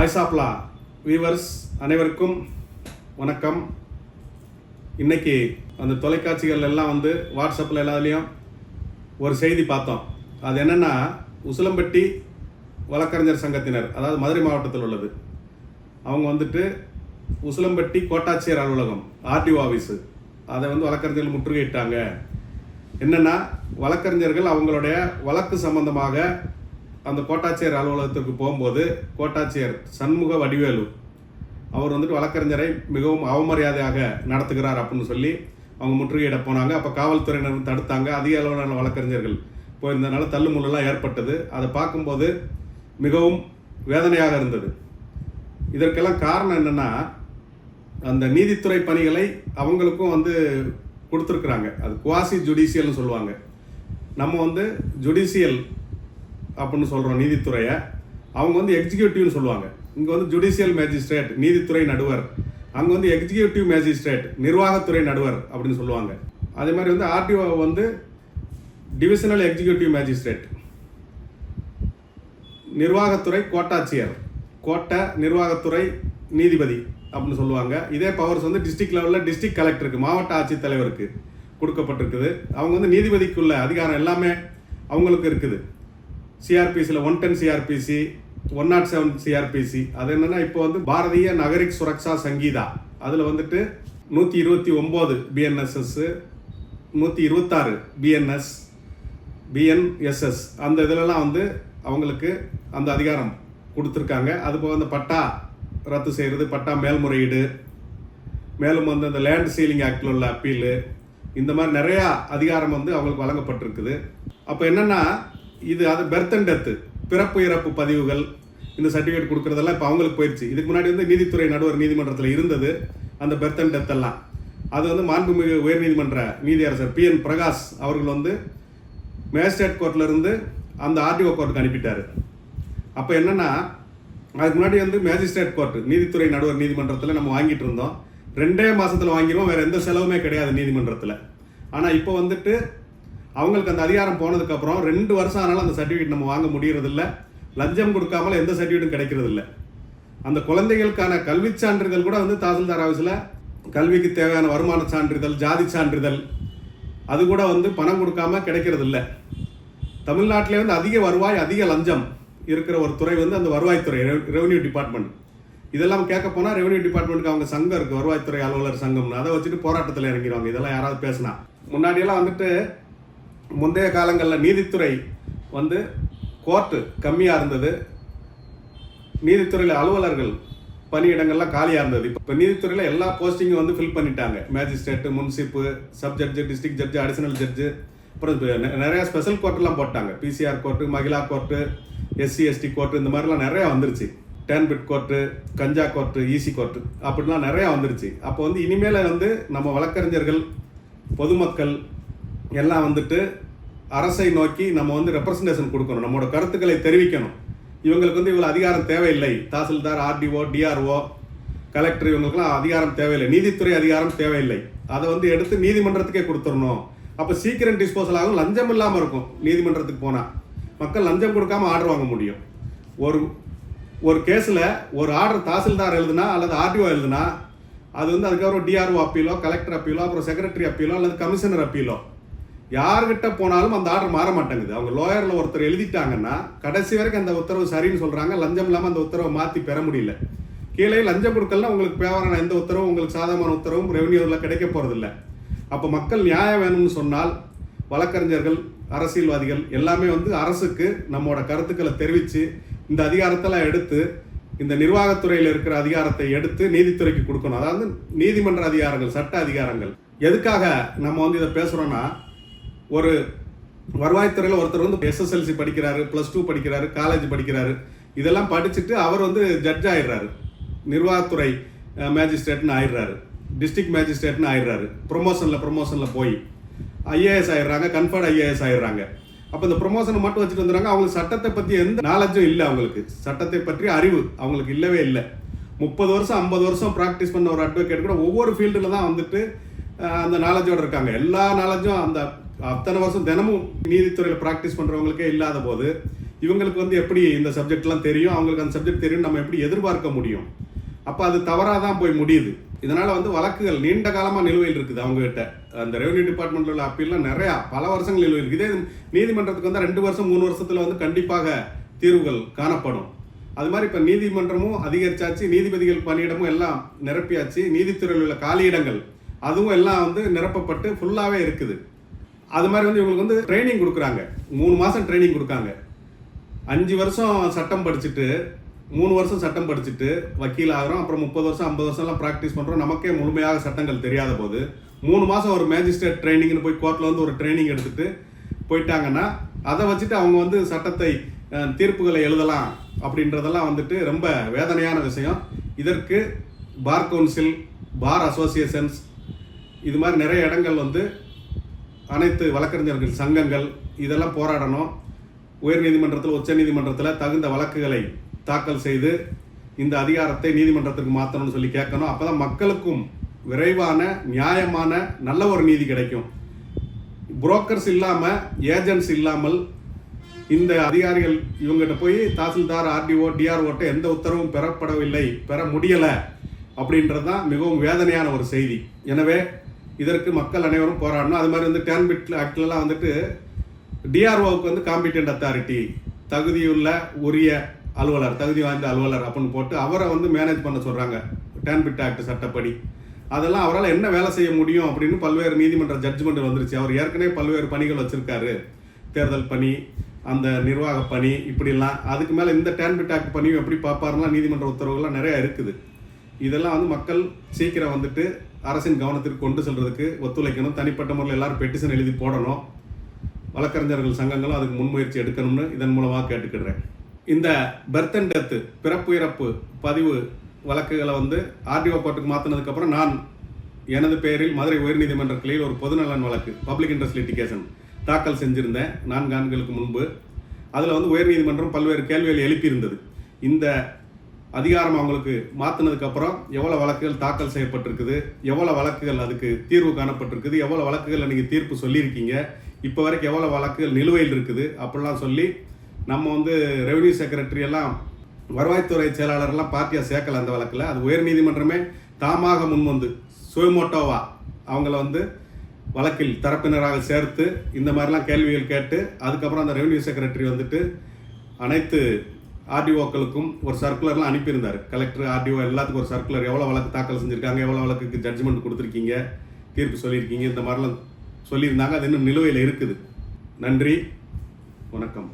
Voice of law viewers அனைவருக்கும் வணக்கம். இன்னைக்கு அந்த தொலைக்காட்சிகள் எல்லாம் வந்து வாட்ஸ்அப்பில் எல்லாத்துலேயும் ஒரு செய்தி பார்த்தோம். அது என்னென்னா உசிலம்பட்டி வழக்கறிஞர் சங்கத்தினர் அதாவது மதுரை மாவட்டத்தில் உள்ளது. அவங்க வந்துட்டு உசிலம்பட்டி கோட்டாட்சியர் அலுவலகம் ஆர்டிஓ ஆஃபீஸு அதை வந்து வழக்கறிஞர்கள் முற்றுகையிட்டாங்க. என்னென்னா வழக்கறிஞர்கள் அவங்களுடைய வழக்கு சம்பந்தமாக அந்த கோட்டாட்சியர் அலுவலகத்திற்கு போகும்போது கோட்டாட்சியர் சண்முக வடிவேலு அவர் வந்துட்டு வழக்கறிஞரை மிகவும் அவமரியாதையாக நடத்துகிறார் அப்படின்னு சொல்லி அவங்க முற்றுகையிட போனாங்க. அப்போ காவல்துறையினர் தடுத்தாங்க. அதிக அளவிலான வழக்கறிஞர்கள் போயிருந்தனால தள்ளுமுள்ளெல்லாம் ஏற்பட்டது. அதை பார்க்கும்போது மிகவும் வேதனையாக இருந்தது. இதற்கெல்லாம் காரணம் என்னென்னா அந்த நீதித்துறை பணிகளை அவங்களுக்கும் வந்து கொடுத்துருக்குறாங்க. அது குவாசி ஜுடிஷியல்னு சொல்லுவாங்க. நம்ம வந்து ஜுடிஷியல் அப்படின்னு சொல்கிறோம் நீதித்துறையை அவங்க வந்து எக்ஸிக்யூட்டிவ்னு சொல்லுவாங்க. இங்கே வந்து ஜுடிஷியல் மேஜிஸ்ட்ரேட் நீதித்துறை நடுவர். அங்கே வந்து எக்ஸிக்யூட்டிவ் மேஜிஸ்ட்ரேட் நிர்வாகத்துறை நடுவர் அப்படின்னு சொல்லுவாங்க. அதே மாதிரி வந்து ஆர்டிஓ வந்து டிவிஷனல் எக்ஸிக்யூட்டிவ் மேஜிஸ்ட்ரேட் நிர்வாகத்துறை கோட்டாட்சியர். கோட்டை நிர்வாகத்துறை நீதிபதி அப்படின்னு சொல்லுவாங்க. இதே பவர்ஸ் வந்து டிஸ்ட்ரிக்ட் லெவலில் டிஸ்ட்ரிக்ட் கலெக்டருக்கு மாவட்ட ஆட்சித்தலைவருக்கு கொடுக்கப்பட்டிருக்குது. அவங்க வந்து நீதிபதிக்குள்ள அதிகாரம் எல்லாமே அவங்களுக்கு இருக்குது. சிஆர்பிசியில் one ten CRPC one naught seven CRPC அது என்னென்னா இப்போ வந்து பாரதிய நகரிக் சுரக்ஷா சங்கீதா. அதில் வந்துட்டு நூற்றி இருபத்தி ஒம்பது பிஎன்எஸ்எஸ்ஸு நூற்றி இருபத்தாறு பிஎன்எஸ் பிஎன்எஸ்எஸ் அந்த இதிலலாம் வந்து அவங்களுக்கு அந்த அதிகாரம் கொடுத்துருக்காங்க. அதுபோக அந்த பட்டா ரத்து செய்கிறது பட்டா மேல்முறையீடு மேலும் வந்து அந்த லேண்ட் சீலிங் ஆக்டில் உள்ள அப்பீலு இந்த மாதிரி நிறையா அதிகாரம் வந்து அவங்களுக்கு வழங்கப்பட்டிருக்குது. அப்போ என்னென்னா இது அது பெர்த் அண்ட் டெத்து பிறப்பு இறப்பு பதிவுகள் இந்த சர்டிஃபிகேட் கொடுக்குறதெல்லாம் இப்போ அவங்களுக்கு போயிடுச்சு இதுக்கு முன்னாடி வந்து நீதித்துறை நடுவர் நீதிமன்றத்தில் இருந்தது அந்த பெர்த் அண்ட் டெத் எல்லாம். அது வந்து மாண்புமிகு உயர்நீதிமன்ற நீதியரசர் பி என் பிரகாஷ் அவர்கள் வந்து மேஜிஸ்ட்ரேட் கோர்ட்டில் இருந்து அந்த ஆர்டிஓ கோர்ட்டுக்கு அனுப்பிட்டார். அப்போ என்னென்னா அதுக்கு முன்னாடி வந்து மேஜிஸ்ட்ரேட் கோர்ட் நீதித்துறை நடுவர் நீதிமன்றத்தில் நம்ம வாங்கிட்டு இருந்தோம். ரெண்டே மாதத்தில் வாங்கிடுவோம் வேறு எந்த செலவுமே கிடையாது நீதிமன்றத்தில். ஆனால் இப்போ வந்துட்டு அவங்களுக்கு அந்த அதிகாரம் போனதுக்கப்புறம் ரெண்டு வருஷம் ஆனாலும் அந்த சர்டிஃபிகேட் நம்ம வாங்க முடியறதில்ல. லஞ்சம் கொடுக்காமல் எந்த சர்டிஃபிகேட்டும் கிடைக்கிறதில்ல. அந்த குழந்தைகளுக்கான கல்வி சான்றிதழ் கூட வந்து தாசில்தார் ஆஃபீஸில் கல்விக்கு தேவையான வருமான சான்றிதழ் ஜாதி சான்றிதழ் அது கூட வந்து பணம் கொடுக்காம கிடைக்கிறதில்ல. தமிழ்நாட்டிலே வந்து அதிக வருவாய் அதிக லஞ்சம் இருக்கிற ஒரு துறை வந்து அந்த வருவாய்த்துறை ரெவன்யூ டிபார்ட்மெண்ட் இதெல்லாம் கேட்க போனால் ரெவன்யூ டிபார்ட்மெண்ட்டுக்கு அவங்க சங்கம் இருக்குது வருவாய்த்துறை அலுவலர் சங்கம்னு அதை வச்சுட்டு போராட்டத்தில் இறங்கிடுவாங்க. இதெல்லாம் யாராவது பேசினா. முன்னாடியெல்லாம் வந்துட்டு முந்தைய காலங்களில் நீதித்துறை வந்து கோர்ட்டு கம்மியாக இருந்தது. நீதித்துறையில் அலுவலர்கள் பணியிடங்கள்லாம் காலியாக இருந்தது. இப்போ நீதித்துறையில் எல்லா போஸ்டிங்கும் வந்து ஃபில் பண்ணிட்டாங்க. Magistrate munsif sub judge district judge additional judge அப்புறம் நிறையா ஸ்பெஷல் கோர்ட்லாம் போட்டாங்க. PCR court Mahila court SC ST court இந்த மாதிரிலாம் நிறையா வந்துருச்சு. TANPID court ganja court EC court அப்படிலாம் நிறையா வந்துருச்சு. அப்போ வந்து இனிமேல் வந்து நம்ம வழக்கறிஞர்கள் பொதுமக்கள் எல்லாம் வந்துட்டு அரசை நோக்கி நம்ம வந்து ரெப்ரசன்டேஷன் கொடுக்கணும். நம்மளோட கருத்துக்களை தெரிவிக்கணும். இவங்களுக்கு வந்து இவ்வளோ அதிகாரம் தேவையில்லை. தாசில்தார் ஆர்டிஓ டிஆர்ஓ கலெக்டர் இவங்களுக்குலாம் அதிகாரம் தேவையில்லை. நீதித்துறை அதிகாரம் தேவையில்லை. அதை வந்து எடுத்து நீதிமன்றத்துக்கே கொடுத்துடணும். அப்போ சீக்கிரம் டிஸ்போசல் ஆகும் லஞ்சம் இல்லாமல் இருக்கும் நீதிமன்றத்துக்கு போனால் மக்கள் லஞ்சம் கொடுக்காம ஆர்டர் வாங்க முடியும். ஒரு ஒரு கேஸில் ஒரு ஆர்டர் தாசில்தார் எழுதுனா அல்லது ஆர்டிஓ எழுதுனா அது வந்து அதுக்கப்புறம் டிஆர்ஓ அப்பீலோ கலெக்டர் அப்பீலோ அப்புறம் செக்ரட்டரி அப்பீலோ அல்லது கமிஷனர் அப்பீலோ. யார்கிட்ட போனாலும் அந்த ஆர்டர் மாற மாட்டேங்குது. அவங்க லோயரில் ஒருத்தர் எழுதிட்டாங்கன்னா கடைசி வரைக்கும் அந்த உத்தரவு சரின்னு சொல்கிறாங்க லஞ்சம் இல்லாமல் அந்த உத்தரவை மாற்றி பெற முடியல. கீழே லஞ்சம் கொடுக்கலன்னா உங்களுக்கு பேவரான எந்த உத்தரவும் உங்களுக்கு சாதகமான உத்தரவும் ரெவன்யூவில் கிடைக்க போகிறதில்ல அப்போ மக்கள் நியாயம் வேணும்னு சொன்னால் வழக்கறிஞர்கள் அரசியல்வாதிகள் எல்லாமே வந்து அரசுக்கு நம்மளோட கருத்துக்களை தெரிவித்து இந்த அதிகாரத்தெல்லாம் எடுத்து இந்த நிர்வாகத்துறையில் இருக்கிற அதிகாரத்தை எடுத்து நீதித்துறைக்கு கொடுக்கணும். அதாவது நீதிமன்ற அதிகாரங்கள் சட்ட அதிகாரங்கள். எதுக்காக நம்ம வந்து இதை பேசுகிறோன்னா ஒரு வருவாய்த்துறையில் ஒருத்தர் வந்து எஸ்எஸ்எல்சி படிக்கிறாரு ப்ளஸ் டூ படிக்கிறாரு காலேஜ் படிக்கிறாரு. இதெல்லாம் படிச்சுட்டு அவர் வந்து ஜட்ஜ் ஆயிடுறாரு. நிர்வாகத்துறை மேஜிஸ்ட்ரேட்னு ஆயிடுறாரு. டிஸ்ட்ரிக்ட் மேஜிஸ்ட்ரேட்னு ஆயிடுறாரு. ப்ரொமோஷனில் ப்ரொமோஷனில் போய் ஐஏஎஸ் ஆயிடுறாங்க கன்ஃபர்ட் ஐஏஎஸ் ஆயிடுறாங்க. அப்போ இந்த ப்ரொமோஷனை மட்டும் வச்சுட்டு வந்துடுறாங்க. அவங்களுக்கு சட்டத்தை பற்றி எந்த நாலேஜும் இல்லை அவங்களுக்கு. சட்டத்தை பற்றி அறிவு அவங்களுக்கு இல்லவே இல்லை. முப்பது வருஷம் ஐம்பது வருஷம் ப்ராக்டிஸ் பண்ண ஒரு அட்வொகேட் கூட ஒவ்வொரு ஃபீல்டில் தான் வந்துட்டு அந்த நாலேஜோடு இருக்காங்க. எல்லா நாலேஜும் அந்த அத்தனை வருஷம் தினமும் நீதித்துறையில் ப்ராக்டிஸ் பண்ணுறவங்களுக்கே இல்லாத போது இவங்களுக்கு வந்து எப்படி இந்த சப்ஜெக்ட்லாம் தெரியும்? அவங்களுக்கு அந்த சப்ஜெக்ட் தெரியும் நம்ம எப்படி எதிர்பார்க்க முடியும்? அப்போ அது தவறாக தான் போய் முடியுது. இதனால் வந்து வழக்குகள் நீண்ட காலமாக நிலுவையில் இருக்குது அவங்ககிட்ட. அந்த ரெவன்யூ டிபார்ட்மெண்ட்டில் உள்ள அப்பீல்லாம் நிறையா பல வருஷங்கள் நிலுவையில் இருக்குது. இதே நீதிமன்றத்துக்கு வந்து ரெண்டு வருஷம் மூணு வருஷத்தில் வந்து கண்டிப்பாக தீர்வுகள் காணப்படும். அது மாதிரி இப்போ நீதிமன்றமும் அதிகரிச்சாச்சு நீதிபதிகள் பணியிடமும் எல்லாம் நிரப்பியாச்சு நீதித்துறையில் உள்ள காலியிடங்கள் அதுவும் எல்லாம் வந்து நிரப்பப்பட்டு ஃபுல்லாகவே இருக்குது. அது மாதிரி வந்து இவங்களுக்கு வந்து ட்ரைனிங் கொடுக்குறாங்க. மூணு மாதம் ட்ரைனிங் கொடுக்காங்க. அஞ்சு வருஷம் சட்டம் படிச்சுட்டு மூணு வருஷம் சட்டம் படிச்சுட்டு வக்கீல் ஆகிறோம். அப்புறம் முப்பது வருஷம் ஐம்பது வருஷம்லாம் ப்ராக்டிஸ் பண்ணுறோம் நமக்கே முழுமையாக சட்டங்கள் தெரியாத போது மூணு மாதம் ஒரு மேஜிஸ்ட்ரேட் ட்ரைனிங்னு போய் கோர்ட்டில் வந்து ஒரு ட்ரைனிங் எடுத்துட்டு போயிட்டாங்கன்னா அதை வச்சுட்டு அவங்க வந்து சட்டத்தை தீர்ப்புகளை எழுதலாம் அப்படின்றதெல்லாம் வந்துட்டு ரொம்ப வேதனையான விஷயம். இதற்கு பார் கவுன்சில் பார் அசோசியேஷன்ஸ் இது மாதிரி நிறைய இடங்கள் வந்து அனைத்து வழக்கறிஞர்கள் சங்கங்கள் இதெல்லாம் போராடணும். உயர்நீதிமன்றத்தில் உச்சநீதிமன்றத்தில் தகுந்த வழக்குகளை தாக்கல் செய்து இந்த அதிகாரத்தை நீதிமன்றத்திற்கு மாற்றணும்னு சொல்லி கேட்கணும். அப்பதான் மக்களுக்கும் விரைவான நியாயமான நல்ல ஒரு நீதி கிடைக்கும். புரோக்கர்ஸ் இல்லாமல் ஏஜென்ட்ஸ் இல்லாமல் இந்த அதிகாரிகள் இவங்ககிட்ட போய் தாசில்தார் ஆர்டிஓ டிஆர்ஓட்ட எந்த உத்தரவும் பெறப்படவில்லை பெற முடியலை அப்படின்றது தான் மிகவும் வேதனையான ஒரு செய்தி. எனவே இதற்கு மக்கள் அனைவரும் போராடணும். அது மாதிரி வந்து டேன்பிட் ஆக்ட்லலாம் வந்துட்டு டிஆர்ஓவுக்கு வந்து காம்பிடென்ட் அத்தாரிட்டி தகுதியுள்ள உரிய அலுவலர் தகுதி வாய்ந்த அலுவலர் அப்படின்னு போட்டு அவரை வந்து மேனேஜ் பண்ண சொல்கிறாங்க டேன்பிட் ஆக்ட் சட்டப்படி. அதெல்லாம் அவரால் என்ன வேலை செய்ய முடியும் அப்படின்னு பல்வேறு நீதிமன்ற ஜட்ஜ்மெண்ட் வந்துருச்சு. அவர் ஏற்கனவே பல்வேறு பணிகள் வச்சுருக்காரு. தேர்தல் பணி அந்த நிர்வாக பணி இப்படிலாம். அதுக்கு மேலே இந்த டேன்பிட் ஆக்ட் பணியும் எப்படி பார்ப்பாருலாம் நீதிமன்ற உத்தரவுகள்லாம் நிறைய இருக்குது. இதெல்லாம் வந்து மக்கள் சீக்கிரம் வந்துட்டு அரசின் கவனத்திற்கு கொண்டு செல்றதுக்கு ஒத்துழைக்கணும். தனிப்பட்ட முறையில் எல்லாரும் பெட்டிஷன் எழுதி போடணும். வழக்கறிஞர்கள் சங்கங்களும் அதுக்கு முன்முயற்சி எடுக்கணும்னு இதன் மூலமாக கேட்டுக்கிடுறேன். இந்த பர்த் அண்ட் டெத்து பிறப்பு இறப்பு பதிவு வழக்குகளை வந்து ஆர்டிஓ கோர்ட்டுக்கு மாற்றினதுக்கப்புறம் நான் எனது பெயரில் மதுரை உயர்நீதிமன்ற கிளையில் ஒரு பொதுநலன் வழக்கு பப்ளிக் இன்ட்ரெஸ்ட் லிட்டிகேஷன் தாக்கல் செஞ்சுருந்தேன் நான்கு ஆண்டுகளுக்கு முன்பு. அதில் வந்து உயர்நீதிமன்றம் பல்வேறு கேள்விகள் எழுப்பியிருந்தது. இந்த அதிகாரம் அவங்களுக்கு மாற்றினதுக்கப்புறம் எவ்வளோ வழக்குகள் தாக்கல் செய்யப்பட்டிருக்குது எவ்வளோ வழக்குகள் அதுக்கு தீர்வு காணப்பட்டிருக்குது எவ்வளோ வழக்குகள் நீங்கள் தீர்ப்பு சொல்லியிருக்கீங்க இப்போ வரைக்கும் எவ்வளோ வழக்குகள் நிலுவையில் இருக்குது அப்படிலாம் சொல்லி நம்ம வந்து ரெவன்யூ செக்ரட்டரி எல்லாம் வருவாய்த்துறை செயலாளர்லாம் பார்ட்டியாக சேர்க்கல அந்த வழக்கில். அது உயர்நீதிமன்றமே தாமாக முன்வந்து சுயமோட்டோவா அவங்கள வந்து வழக்கில் தரப்பினராக சேர்த்து இந்த மாதிரிலாம் கேள்விகள் கேட்டு அதுக்கப்புறம் அந்த ரெவன்யூ செக்ரட்டரி வந்துட்டு அனைத்து ஆர்டிஓக்களுக்கும் ஒரு சர்க்குலர்லாம் அனுப்பியிருந்தார். கலெக்டர் ஆர்டிஓ எல்லாத்துக்கும் ஒரு சர்க்குலர் எவ்வளோ வழக்கு தாக்கல் செஞ்சுருக்காங்க எவ்வளோ வழக்குக்கு ஜட்ஜ்மெண்ட் கொடுத்துருக்கீங்க தீர்ப்பு சொல்லியிருக்கீங்க இந்த மாதிரிலாம் சொல்லியிருந்தாங்க. அது இன்னும் நிலுவையில் இருக்குது. நன்றி. வணக்கம்.